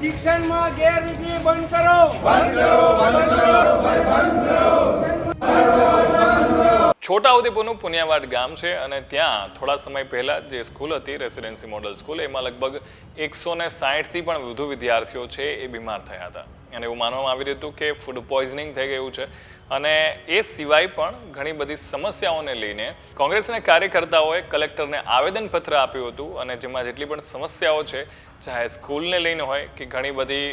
શિક્ષણમાં ગેરરીતિ બંધ કરો. છોટાઉદેપુરનું પુનિયાવાડ ગામ છે અને ત્યાં થોડા સમય પહેલા જે સ્કૂલ હતી રેસિડેન્સી મોડલ સ્કૂલ એમાં લગભગ એકસો ને સાહીઠથી પણ વધુ વિદ્યાર્થીઓ છે એ બીમાર થયા હતા. અને એવું માનવામાં આવી રહ્યું હતું કે ફૂડ પોઈઝનિંગ થઈ ગયું છે. અને એ સિવાય પણ ઘણી બધી સમસ્યાઓને લઈને કોંગ્રેસના કાર્યકર્તાઓએ કલેક્ટરને આવેદનપત્ર આપ્યું હતું અને જેમાં જેટલી પણ સમસ્યાઓ છે, ચાહે સ્કૂલને લઈને હોય કે ઘણી બધી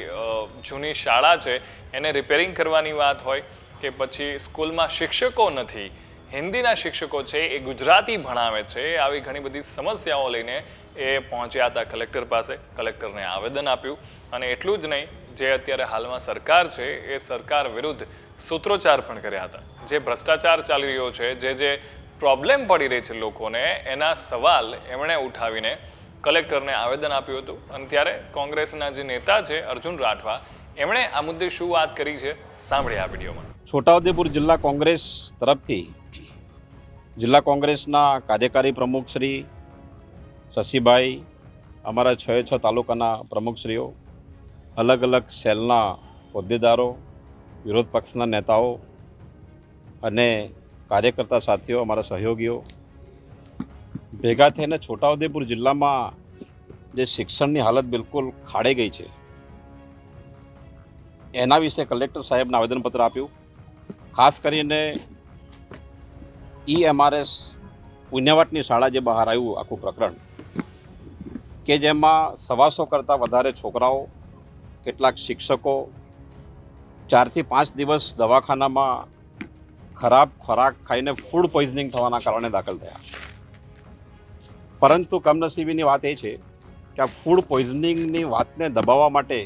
જૂની શાળા છે, એને રિપેરિંગ કરવાની વાત હોય કે પછી સ્કૂલમાં શિક્ષકો નથી, હિન્દીના શિક્ષકો છે, એ ગુજરાતી ભણાવે છે, આવી ઘણી બધી સમસ્યાઓ લઈને એ પહોંચ્યા હતા કલેક્ટર પાસે. કલેક્ટરને આવેદન આપ્યું અને એટલું જ નહીં જે અત્યારે હાલમાં સરકાર છે, એ સરકાર વિરુદ્ધ સૂત્રોચ્ચાર પણ કર્યા હતા. જે ભ્રષ્ટાચાર ચાલી રહ્યો છે, જે જે પ્રોબ્લેમ પડી રહી છે લોકોને, એના સવાલ એમણે ઉઠાવીને કલેક્ટરને આવેદન આપ્યું હતું. અને ત્યારે કોંગ્રેસના જે નેતા છે, અર્જુન રાઠવા, એમણે આ મુદ્દે શું વાત કરી છે સાંભળી આ વિડીયોમાં. છોટાઉદેપુર જિલ્લા કોંગ્રેસ તરફથી જિલ્લા કોંગ્રેસના કાર્યકારી પ્રમુખ શ્રી શશીભાઈ, અમારા છ છ તાલુકાના પ્રમુખશ્રીઓ અલગ અલગ સેલના હોદ્દેદારો, વિરોધ પક્ષના નેતાઓ અને કાર્યકર્તા સાથીઓ, અમારા સહયોગીઓ, ભેગા થઈને છોટાઉદેપુર જિલ્લામાં જે શિક્ષણની હાલત બિલકુલ ખાડે ગઈ છે, એના વિશે કલેક્ટર સાહેબને આવેદનપત્ર આપ્યું. ખાસ કરીને ઈએમઆરએસ પુણ્યવાટની શાળા જે બહાર આવ્યું, આખું પ્રકરણ, કે જેમાં સવાસો કરતાં વધારે છોકરાઓ કેટલાક શિક્ષકો ચારથી પાંચ દિવસ દવાખાનામાં ખરાબ ખોરાક ખાઈને ફૂડ પોઈઝનિંગ થવાના કારણે દાખલ થયા. પરંતુ કમનસીબીની વાત એ છે કે આ ફૂડ પોઈઝનિંગની વાતને દબાવવા માટે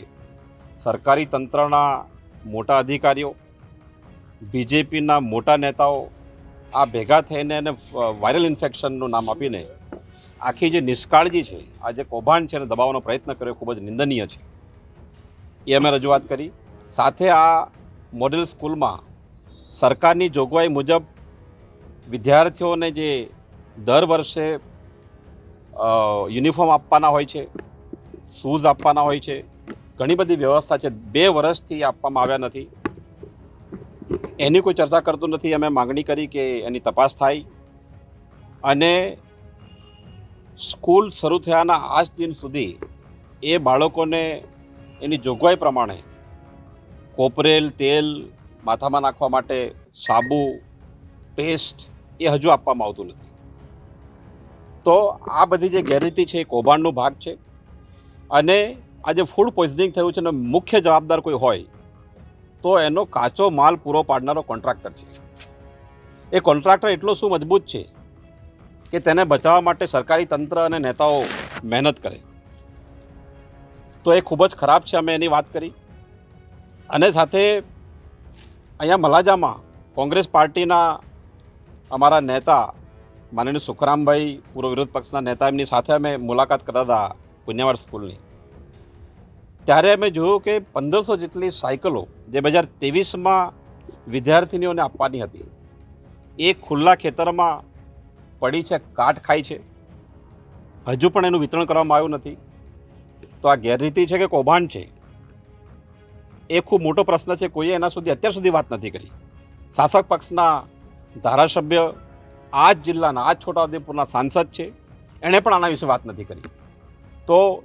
સરકારી તંત્રના મોટા અધિકારીઓ, બીજેપીના મોટા નેતાઓ આ ભેગા થઈને એને વાયરલ ઇન્ફેક્શનનું નામ આપીને આખી જે નિષ્કાળજી છે, આ જે કૌભાંડ છે એને દબાવવાનો પ્રયત્ન કર્યો, ખૂબ જ નિંદનીય છે. એ અમે રજૂઆત કરી. સાથે આ મોડેલ સ્કૂલમાં સરકારની જોગવાઈ મુજબ વિદ્યાર્થીઓને જે દર વર્ષે યુનિફોર્મ આપવાના હોય છે, શૂઝ આપવાના હોય છે, ઘણી બધી વ્યવસ્થા છે, બે વર્ષથી આપવામાં આવ્યા નથી. એની કોઈ ચર્ચા કરતું નથી. અમે માગણી કરી કે એની તપાસ થાય. અને સ્કૂલ શરૂ થયાના આજ દિન સુધી એ બાળકોને એની જોગવાઈ પ્રમાણે કોપરેલ, તેલ માથામાં નાખવા માટે સાબુ, પેસ્ટ એ હજુ આપવામાં આવતું નથી. તો આ બધી જે ગેરરીતિ છે એ કૌભાંડનો ભાગ છે અને આ જે ફૂડ પોઈઝનિંગ થયું છે એનો મુખ્ય જવાબદાર કોઈ હોય તો એનો કાચો માલ પૂરો પાડનારો કોન્ટ્રાક્ટર છે. એ કોન્ટ્રાક્ટર એટલો શું મજબૂત છે કે તેને બચાવવા માટે સરકારી તંત્ર અને નેતાઓ મહેનત કરે. તો એ ખૂબ જ ખરાબ છે, અમે એની વાત કરી. અને સાથે અહીંયા મલાજામાં કોંગ્રેસ પાર્ટીના અમારા નેતા માનનીય સુખરામભાઈ, પૂર્વ વિરોધ પક્ષના નેતા એમની સાથે અમે મુલાકાત કરતા હતા પુણ્યવાડ સ્કૂલની. ત્યારે અમે જોયું કે પંદરસો જેટલી સાયકલો જે બે હજાર ત્રેવીસમાં વિદ્યાર્થીનીઓને આપવાની હતી, એ ખુલ્લા ખેતરમાં પડી છે, કાટ ખાય છે. હજુ પણ એનું વિતરણ કરવામાં આવ્યું નથી. તો આ ગેરરીતિ છે કે કૌભાંડ છે? એ ખૂબ મોટો પ્રશ્ન છે. કોઈએ એના સુધી અત્યાર સુધી વાત નથી કરી. શાસક પક્ષના ધારાસભ્ય આ જ જિલ્લાના, આ જ છોટાઉદેપુરના સાંસદ છે. એણે પણ આના વિશે વાત નથી કરી. તો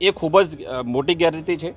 એ ખૂબ જ મોટી ગેરરીતિ છે.